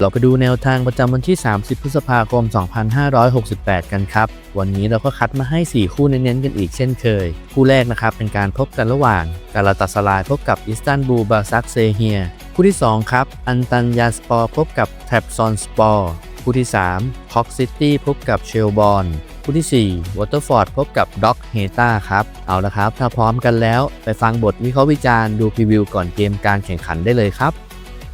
เราไปดูแนวทางประจำวันที่ 30 พฤษภาคม 2568 กันครับ วันนี้เราก็คัดมาให้ 4 คู่เน้นๆกันอีกเช่นเคย คู่แรกนะครับเป็นการพบกันระหว่างกาลาตาสลายพบกับอิสตันบูลบาซักเซเฮีย คู่ที่ 2 ครับ อันตันยาสปอร์พบกับแทบซอนสปอร์ คู่ที่3ฮอกซิตี้พบกับเชลบอลคู่ที่4วอเตอร์ฟอร์ดพบกับด็อกเฮตาครับ เอาละครับ ถ้าพร้อมกันแล้ว ไปฟังบทวิเคราะห์วิจารณ์ดูพรีวิวก่อนเกมการแข่งขันได้เลยครับ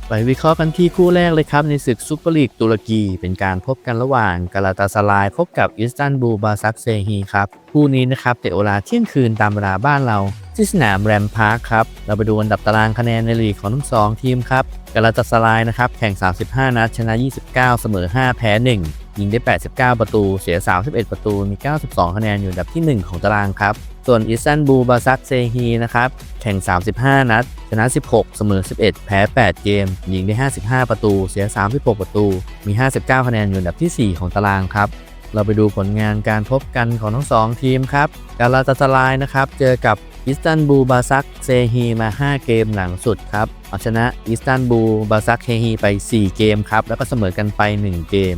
ไปวิเคราะห์กันที่คู่แรกเลยครับ ในศึกซูเปอร์ลีกตุรกี เป็นการพบกันระหว่างกาลาตาสลายพบกับอิสตันบูลบาซักเซฮีครับ คู่นี้นะครับเตะเวลาเที่ยงคืนตามเวลาบ้านเรา ที่สนามแรมพาร์คครับ เราไปดูอันดับตารางคะแนนในลีกของทั้งสองทีมครับกาลาตาสลายนะครับแข่ง 35 นัดชนะ 29 เสมอ 5 แพ้ 1 ยิงได้ 89 ประตู เสีย 31 ประตู มี 92 คะแนนอยู่อันดับที่ 1 ของตารางครับ ส่วนอิสตันบูลบาซักเซฮีนะครับแข่ง 35 นัด ชนะ 16 เสมอ 11 แพ้ 8 เกม ยิงได้ 55 ประตู เสีย 36 ประตู มี 59 คะแนนอยู่อันดับที่ 4 ของตารางครับ เราไปดูผลงานการพบกันของทั้ง 2 ทีมครับกาลาตาสลายนะครับ เจอกับอิสตันบูลบาซักเซฮีมา 5 เกมหลังสุดครับ เอาชนะอิสตันบูลบาซักเซฮีไป 4 เกมครับ แล้วก็เสมอกันไป 1 เกม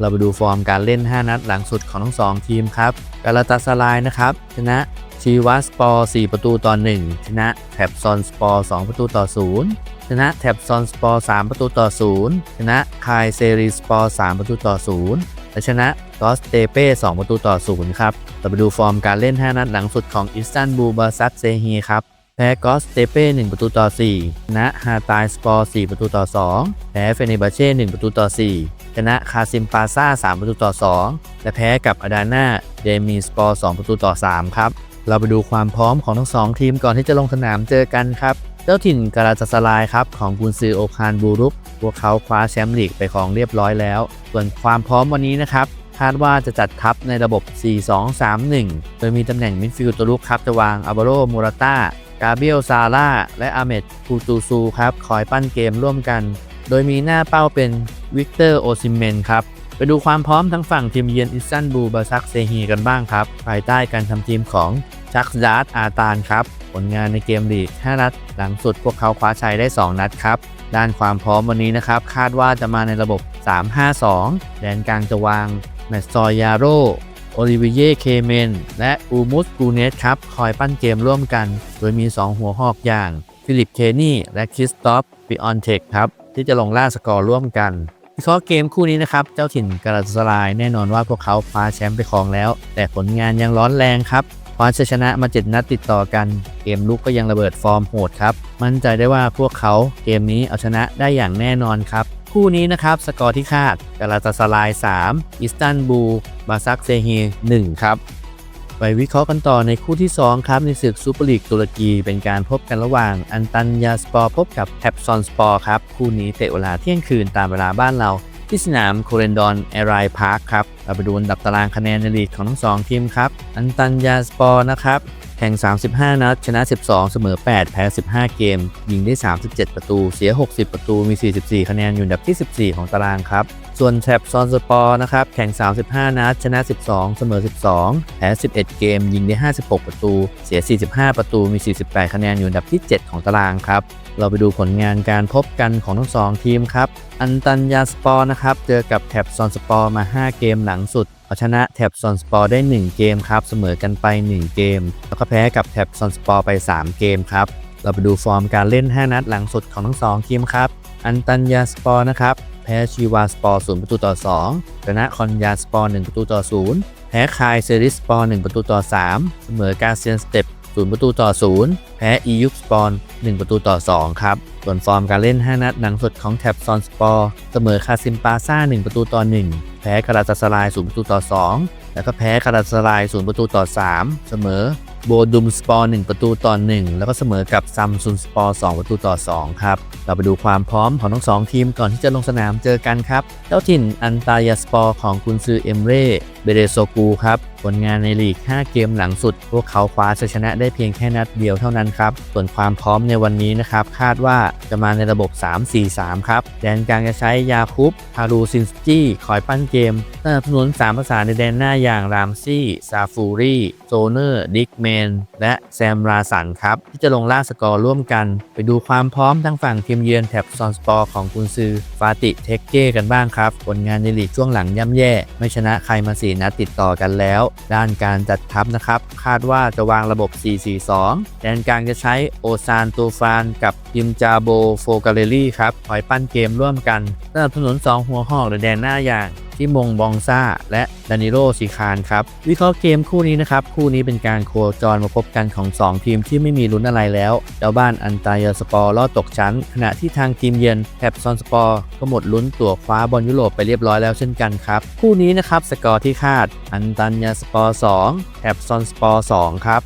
เราไปดูฟอร์มการเล่น 5 นัดหลังสุดของทั้ง 2 ทีมครับกาลาตาสลายนะครับ ชนะชีวัสปอร์4ประตูต่อ 1 ชนะแท็บซอนสปอร์2ประตูต่อ 0 ชนะแท็บซอนสปอร์3ประตูต่อ 0 ชนะคายเซรีสปอร์3ประตูต่อ 0 และชนะกอสเตเป้2ประตูต่อ 0 ครับ เราไปดูฟอร์มการเล่น 5 นัดหลังสุดของอิสตันบูลบาซักเซฮีครับ พ้กอสเตเป้1ประตูต่อ4ชนะฮาตายสปอร์4ประตูต่อ 2 แพ้เฟเนบาเช่1ประตูต่อ 4 ชนะคาซิมปาซ่า 3 ประตูต่อ 2 และแพ้กับอาดาน่าเดมีสปอร์ 2 ประตูต่อ 3 ครับ เราไปดูความพร้อมของทั้งสองทีมก่อนที่จะลงสนามเจอกันครับ เจ้าถิ่นกาลาตาสลายครับ ของกุนซือโอคานบูรุกพวกเขาคว้าแชมป์ลีกไปครองเรียบร้อยแล้ว ส่วนความพร้อมวันนี้นะครับคาดว่าจะจัดทัพในระบบ 4-2-3-1 โดยมีตำแหน่งมิดฟิลด์ตัวลุกครับจะวางอัลวาโรโมราตา กาเบียลซาร่าและอาเมดคูตูซูครับคอยปั้นเกมร่วมกัน โดยมีหน้าเป้าเป็นวิกเตอร์โอซิเมนครับไปดูความพร้อมทั้งฝั่งทีมเยือนอิสตันบูลบาซักเซฮีกันบ้างครับ ภายใต้การทำทีมของชักซาร์ดอาตานครับ ผลงานในเกมลีก 5 นัด หลังสุดพวกเขาคว้าชัยได้ 2 นัดครับ ด้านความพร้อมวันนี้นะครับ คาดว่าจะมาในระบบ 3-5-2 แดนกลางจะวางแมตซอยยาโร โอลิเวียเคเมน และอูมุสกูเนสครับ คอยปั้นเกมร่วมกัน โดยมี 2 หัวหอกอย่าง ฟิลิป เคนี่ และคริสตอฟปิออนเทคครับ ที่จะลงล่าสกอร์ร่วมกันวิเคราะห์เกมคู่นี้นะครับ เจ้าถิ่นกาลาตาสลายแน่นอนว่าพวกเขาคว้าแชมป์ไปครองแล้ว แต่ผลงานยังร้อนแรงครับคว้าชัยชนะมา7นัดติดต่อกัน เกมลุกก็ยังระเบิดฟอร์มโหดครับ มั่นใจได้ว่าพวกเขาเกมนี้เอาชนะได้อย่างแน่นอนครับ คู่นี้นะครับ สกอร์ที่คาดกาลาตาสลาย 3 อิสตันบูลบาซักเซเฮ1ครับ ไปวิเคราะห์กันต่อในคู่ที่ 2 ครับ ในศึกซูเปอร์ลีกตุรกีเป็นการพบกันระหว่างอันตันยาสปอร์พบกับแทบซอนสปอร์ครับ คู่นี้เตะเวลาเที่ยงคืนตามเวลาบ้านเราที่สนามโคเรนดอนแอรายพาร์คครับ เราไปดูอันดับตารางคะแนนในลีกของทั้งสองทีมครับ อันตันยาสปอร์นะครับ แข่ง 35 นัด ชนะ 12 เสมอ 8 แพ้ 15 เกม ยิงได้ 37 ประตู เสีย 60 ประตู มี 44 คะแนน อยู่อันดับที่ 14 ของตารางครับ ส่วนแทบซอนสปอร์นะครับ แข่ง 35 นัด ชนะ 12 เสมอ 12 แพ้ 11 เกม ยิงได้ 56 ประตู เสีย 45 ประตู มี 48 คะแนน อยู่อันดับที่ 7 ของตารางครับ เราไปดูผลงานการพบกันของทั้งสองทีมครับ อันตันยาสปอร์นะครับ เจอกับแทบซอนสปอร์มา 5 เกมหลังสุด เอาชนะแท็บซอนสปอร์ได้ 1 เกมครับ เสมอกันไป 1 เกม แล้วก็แพ้กับแท็บซอนสปอร์ไป 3 เกมครับ เราไปดูฟอร์มการเล่น 5 นัดหลังสุดของทั้งสองทีมครับ อันตันยาสปอร์นะครับ แพ้ชีวาสปอร์0ประตูต่อ 2 ชนะคอนยาสปอร์1ประตูต่อ 0 แพ้คายเซริสปอร์1ประตูต่อ 3 เสมอกาเซียนสเต็ป 0 ประตูต่อ 0 แพ้อียุคสปอน1 ประตูต่อ 2 ครับ ส่วนฟอร์มการเล่น 5 นัดหลังสุดของแท็บซอนสปอร์ เสมอคาซิมปาซ่า 1 ประตูต่อ 1 แพ้คาราตาสลาย 0 ประตูต่อ 2 แล้วก็แพ้คาราตาสลาย 0 ประตูต่อ 3 เสมอโบดุมสปอร์ 1 ประตูต่อ 1 แล้วก็เสมอกับซัมซุนสปอร์ 2 ประตูต่อ 2 ครับ เราไปดูความพร้อมของทั้งสองทีมก่อนที่จะลงสนามเจอกันครับ เจ้าถิ่นอันตายาสปอร์ของกุนซือเอมเร่ เบเรโซกูครับ ผลงานในลีก 5 เกมหลังสุด พวกเขาคว้าชัยชนะได้เพียงแค่นัดเดียวเท่านั้นครับ ส่วนความพร้อมในวันนี้นะครับ คาดว่าจะมาในระบบ 3-4-3 ครับ แดนกลางจะใช้ยาคุปฮารูซินสจี้คอยปั้นเกมสนับสนุน3ภาษาในแดนหน้าอย่างรามซี่ ซาฟูรีโซเนอร์ ดิกแมน และแซมราสันครับ ที่จะลงล่าสกอร์ร่วมกัน ไปดูความพร้อมทางฝั่งทีมเยือนแถบซอนสปอร์ของกุนซือ ฟาติเทคเก้กันบ้างครับ ผลงานในลีกช่วงหลังย่ำแย่ ไม่ชนะใครมา 4 นัดติดต่อกันแล้วด้านการจัดทัพนะครับ คาดว่าจะวางระบบ 4-4-2 แดนกลางจะใช้โอซานตูฟานกับยิมจาโบโฟกาเลลี่ครับคอยปั้นเกมร่วมกันสนับสนุน2 หัวหอกหรือแดนหน้าอย่าง ที่มงบองซ่า และดานิโรสีคารครับ วิเคราะห์เกมคู่นี้นะครับ คู่นี้เป็นการโคจรมาพบกันของ 2 ทีมที่ไม่มีลุ้นอะไรแล้วเจ้าบ้านอันตายาสปอร์ลอดตกชั้น ขณะที่ทางทีมเยือนแถบซอนสปอร์ก็หมดลุ้นตั๋วคว้าบอลยุโรปไปเรียบร้อยแล้วเช่นกันครับ คู่นี้นะครับสกอร์ที่คาด อันตันยาสปอร์2แถบซอนสปอร์2ครับ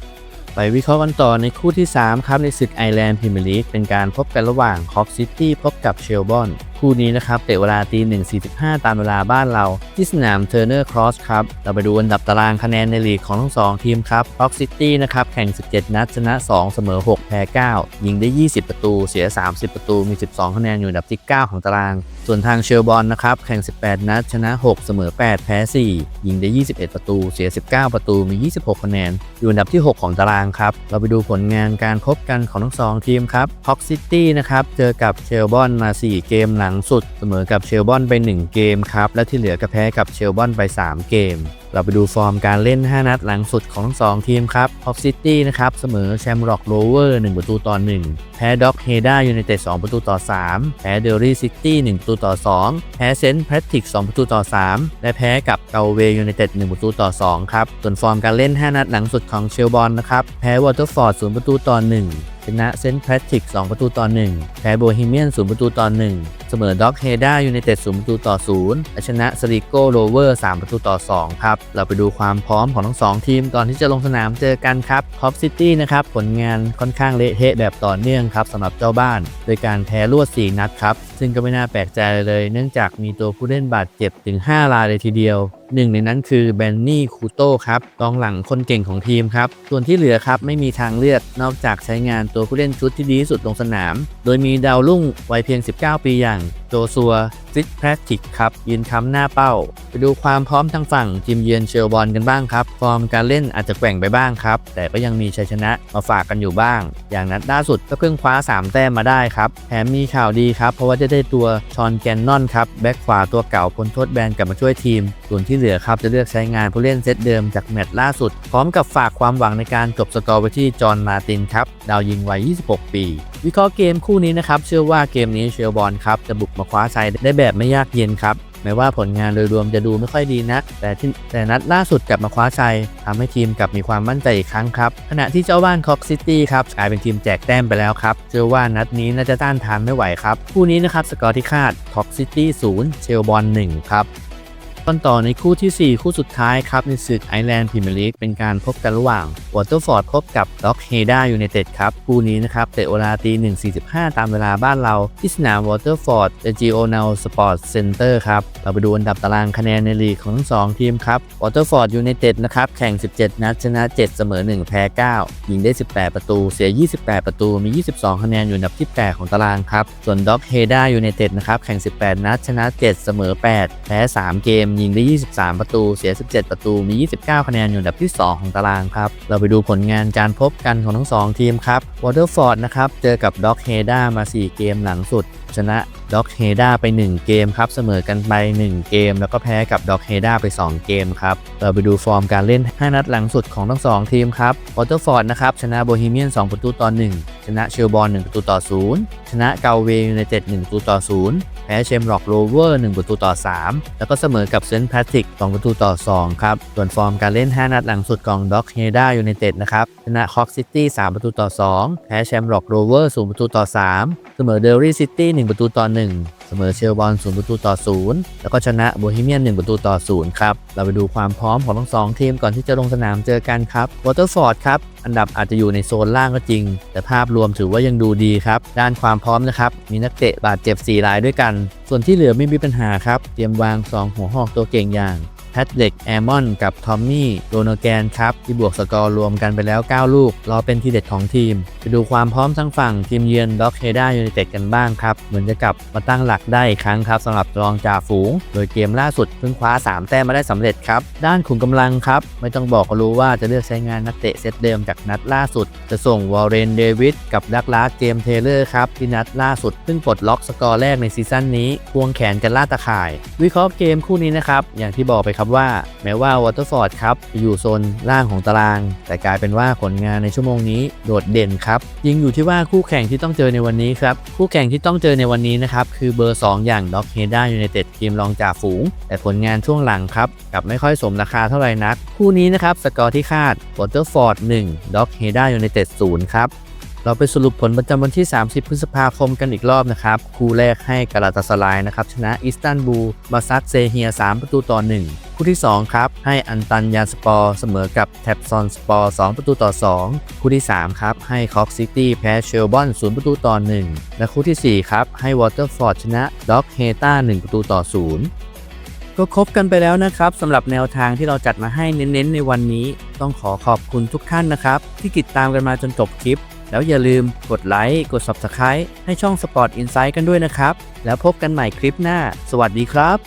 ไปวิเคราะห์กันต่อในคู่ที่ 3 ครับ ในศึกไอแลนด์พรีเมียร์ลีกเป็นการพบกันระหว่างคอกซิตี้พบกับเชลบอน คู่นี้นะครับเตะเวลาตี1.45 ตามเวลาบ้านเรา ที่สนามเทอร์เนอร์ครอสครับ เราไปดูอันดับตารางคะแนนในลีกของทั้ง2ทีมครับคอกซิตี้นะครับแข่ง 17 นัดชนะ 2 เสมอ 6 แพ้ 9 ยิงได้ 20 ประตูเสีย 30 ประตูมี 12 คะแนนอยู่อันดับที่ 9 ของตาราง ส่วนทางเชลบอนนะครับแข่ง 18 นัดชนะ 6 เสมอ 8 แพ้ 4 ยิงได้ 21 ประตูเสีย 19 ประตูมี 26 คะแนน อยู่อันดับที่ 6 ของตารางครับเราไปดูผลงานการพบกันของทั้ง2ทีมครับฮอกซิตี้นะครับเจอกับเชลบอนมา 4 เกมหลังสุดเสมอกับเชลบอนไป 1 เกมครับ และที่เหลือก็แพ้กับเชลบอนไป 3 เกม เราไปดูฟอร์มการเล่น 5 นัดหลังสุดของทั้ง2ทีมครับฮอกซิตี้นะครับเสมอแชมร็อกโรเวอร์1ประตูต่อ 1 แพ้ด็อกเฮด้ายูไนเต็ด2ประตูต่อ 3 แพ้เดลรี่ซิตี้1ประตูต่อ 2 แพ้เซนต์แพทริก 2 ประตูต่อ 3 และแพ้กับเกาเวยูไนเต็ด1ประตูต่อ 2 ครับ ส่วนฟอร์มการเล่น 5 นัดหลังสุดของเชลบอลนะครับแพ้วอเตอร์ฟอร์ด0ประตูต่อ 1ชนะเซนต์แพทริก 2 ประตูต่อ 1 แพ้โบฮีเมียน 0 ประตูต่อ 1 สมอด็อกเฮด้ายูไนเต็ด0ประตูต่อศูนย์ชนะสริโกโรเวอร์3ประตูต่อ2ครับ เราไปดูความพร้อมของทั้ง2ทีมก่อนที่จะลงสนามเจอกันครับท็อปซิตี้นะครับ ผลงานค่อนข้างเละเทะแบบต่อเนื่องครับสำหรับเจ้าบ้าน โดยการแพ้รวด 4 นัดครับ ซึ่งก็ไม่น่าแปลกใจเลย เนื่องจากมีตัวผู้เล่นบาดเจ็บถึง 5 รายเลยทีเดียวหนึ่งในนั้นคือแบนนี่คูโต้ครับกองหลังคนเก่งของทีมครับ ส่วนที่เหลือครับไม่มีทางเลือกนอกจากใช้งานตัวผู้เล่นชุดที่ดีที่สุดลงสนาม โดยมีดาวรุ่งวัยเพียง 19 ปีอย่างโจซัว ฟิตแพทติกครับยืนค้ำหน้าเป้า ไปดูความพร้อมทางฝั่งทีมเยือนเชลบอลกันบ้างครับฟอร์มการเล่นอาจจะแกว่งไปบ้างครับ แต่ก็ยังมีชัยชนะมาฝากกันอยู่บ้าง อย่างนัดล่าสุดก็เพิ่งคว้า 3 แต้มมาได้ครับแถมมีข่าวดีครับ เพราะว่าจะได้ตัวชอนแกนนอนครับแบ็กขวาตัวเก่าพ้นโทษแบนกลับมาช่วยทีม ส่วนที่เหลือครับจะเลือกใช้งานผู้เล่นเซตเดิมจากแมตช์ล่าสุด พร้อมกับฝากความหวังในการจบสกอร์ไว้ที่จอห์นมาตินครับดาวยิงวัย 26 ปี วิเคราะห์เกมคู่นี้นะครับเชื่อว่าเกมนี้เชลบอลครับจะบุกมาคว้าชัยได้แบบไม่ยากเย็นครับแม้ว่าผลงานโดยรวมจะดูไม่ค่อยดีนะแต่ที่แต่นัดล่าสุดกลับมาคว้าชัยทำให้ทีมกลับมีความมั่นใจอีกครั้งครับ ขณะที่เจ้าบ้านคอกซิตี้ครับกลายเป็นทีมแจกแต้มไปแล้วครับเชื่อว่านัดนี้น่าจะต้านทานไม่ไหวครับ คู่นี้นะครับสกอร์ที่คาดคอกซิตี้ศูนย์เชลบอลหนึ่งครับ กันต่อในคู่ทีสี่ 4 คู่สุดท้ายครับ ในศึกไอแลนด์พรีเมียร์ลีกเป็นการพบกันระหว่างวอเตอร์ฟอร์ดพบกับด็อกเฮด้ายูไนเต็ดครับ คู่นี้นะครับ เตะเวลาตี 1.45 ตามเวลาบ้านเรา ที่สนามวอเตอร์ฟอร์ดเอจิโอนาลสปอร์ตเซ็นเตอร์ครับ เราไปดูอันดับตารางคะแนนในลีกของทั้ง2ทีมครับวอเตอร์ฟอร์ดยูไนเต็ดนะครับแข่ง 17 นัดชนะ 7 เสมอ 1 แพ้ 9 ยิงได้ 18 ประตู เสีย 28 ประตูมี 22 คะแนนอยู่อันดับที่ 8 ของตารางครับส่วนด็อกเฮด้ายูไนเต็ดนะครับแข่ง 18 นัดชนะ 7 เสมอ 8 แพ้ 3 เกมยิงได้ 23 ประตู เสีย 17 ประตู มี 29 คะแนนอยู่อันดับที่ 2 ของตารางครับ เราไปดูผลงานการพบกันของทั้ง 2 ทีมครับวอเตอร์ฟอร์ดนะครับ เจอกับด็อกเฮด้ามา 4 เกมหลังสุด ชนะด็อกเฮด้าไป 1 เกมครับ เสมอกันไป 1 เกม แล้วก็แพ้กับด็อกเฮด้าไป 2 เกมครับ เราไปดูฟอร์มการเล่น 5 นัดหลังสุดของทั้ง 2 ทีมครับวอเตอร์ฟอร์ดนะครับ ชนะโบฮีเมียน 2 ประตูต่อ 1 ชนะเชลบอล1ประตูต่อ 0 ชนะเกาเวยูไนเต็ด1ประตูต่อ 0 แพ้เชมร็อกโรเวอร์ 1 ประตูต่อ 3 แล้วก็เสมอกับเซนต์แพทริก 2 ประตูต่อ 2 ครับ ส่วนฟอร์มการเล่น 5 นัดหลังสุดของด็อกเฮด้ายูไนเต็ดนะครับชนะคอกซิตี้ 3 ประตูต่อ 2 แพ้แชมร็อกโรเวอร์ 0 ประตูต่อ 3 เสมอเดลรี่ซิตี้1 ประตูต่อ 1 เสมอเชลบอล0ประตูต่อ 0 แล้วก็ชนะโบฮีเมียน 1 ประตูต่อ 0 ครับ เราไปดูความพร้อมของทั้งสองทีมก่อนที่จะลงสนามเจอกันครับวอเตอร์ฟอร์ดครับ อันดับอาจจะอยู่ในโซนล่างก็จริง แต่ภาพรวมถือว่ายังดูดีครับ ด้านความพร้อมนะครับ มีนักเตะบาดเจ็บ 4 รายด้วยกัน ส่วนที่เหลือไม่มีปัญหาครับ เตรียมวาง 2 หัวหอกตัวเก่งอย่าง แพทเล็กแอมอนกับทอมมี่โดนแกนครับ ที่บวกสกอร์รวมกันไปแล้ว 9 ลูก รอเป็นทีเด็ดของทีม ไปดูความพร้อมทั้งฝั่งทีมเยือนด็อกเฮด้ายูไนเต็ดกันบ้างครับ เหมือนจะกลับมาตั้งหลักได้อีกครั้งครับสำหรับรองจ่าฝูง โดยเกมล่าสุดเพิ่งคว้า 3 แต้มมาได้สำเร็จครับ ด้านขุนกำลังครับ ไม่ต้องบอกก็รู้ว่าจะเลือกใช้งานนักเตะเซตเดิมจากนัดล่าสุด จะส่งวอร์เรนเดวิดกับดักลาสเจมส์เทเลอร์ครับที่นัดล่าสุดเพิ่งปลดล็อกสกอร์แรกในซีซั่นนี้ควงแขนกันล่าตะข่าย วิเคราะห์เกมคู่นี้นะครับอย่างที่บอกไปครับว่าแม้ว่าวอเตอร์ฟอร์ดครับจะอยู่โซนล่างของตาราง แต่กลายเป็นว่าผลงานในชั่วโมงนี้โดดเด่นครับยิงอยู่ที่ว่าคู่แข่งที่ต้องเจอในวันนี้ครับคู่แข่งที่ต้องเจอในวันนี้นะครับคือเบอร์ 2 อย่างด็อกเฮด้ายูไนเต็ดทีมรองจ่าฝูง แต่ผลงานช่วงหลังครับกลับไม่ค่อยสมราคาเท่าไหร่นัก คู่นี้นะครับสกอร์ที่คาดวอเตอร์ฟอร์ด1ด็อกเฮด้ายูไนเต็ด0ครับ เราไปสรุปผลประจำวันที่ 30 พฤษภาคมกันอีกรอบนะครับ คู่แรกให้กาลาตาสลายนะครับ ชนะอิสตันบูลมาซักเซเฮีย 3 ประตูต่อ 1 คู่ที่ 2 ครับ ให้อันตันยาสปอร์เสมอกับแท็บซอนสปอร์ 2 ประตูต่อ 2 คู่ที่ 3 ครับ ให้คอกซิตี้แพ้เชลบอน 0 ประตูต่อ 1 และคู่ทีสี่ 4 ครับ ให้วอเตอร์ฟอร์ดชนะด็อกเฮต้า 1 ประตูต่อ 0ก็ครบกันไปแล้วนะครับสำหรับแนวทางที่เราจัดมาให้เน้นๆ ในวันนี้ ต้องขอขอบคุณทุกท่านนะครับ ที่ติดตามกันมาจนจบคลิป แล้วอย่าลืมกดไลค์ กด Subscribe ให้ช่อง Sport Insight กันด้วยนะครับ แล้วพบกันใหม่คลิปหน้า สวัสดีครับ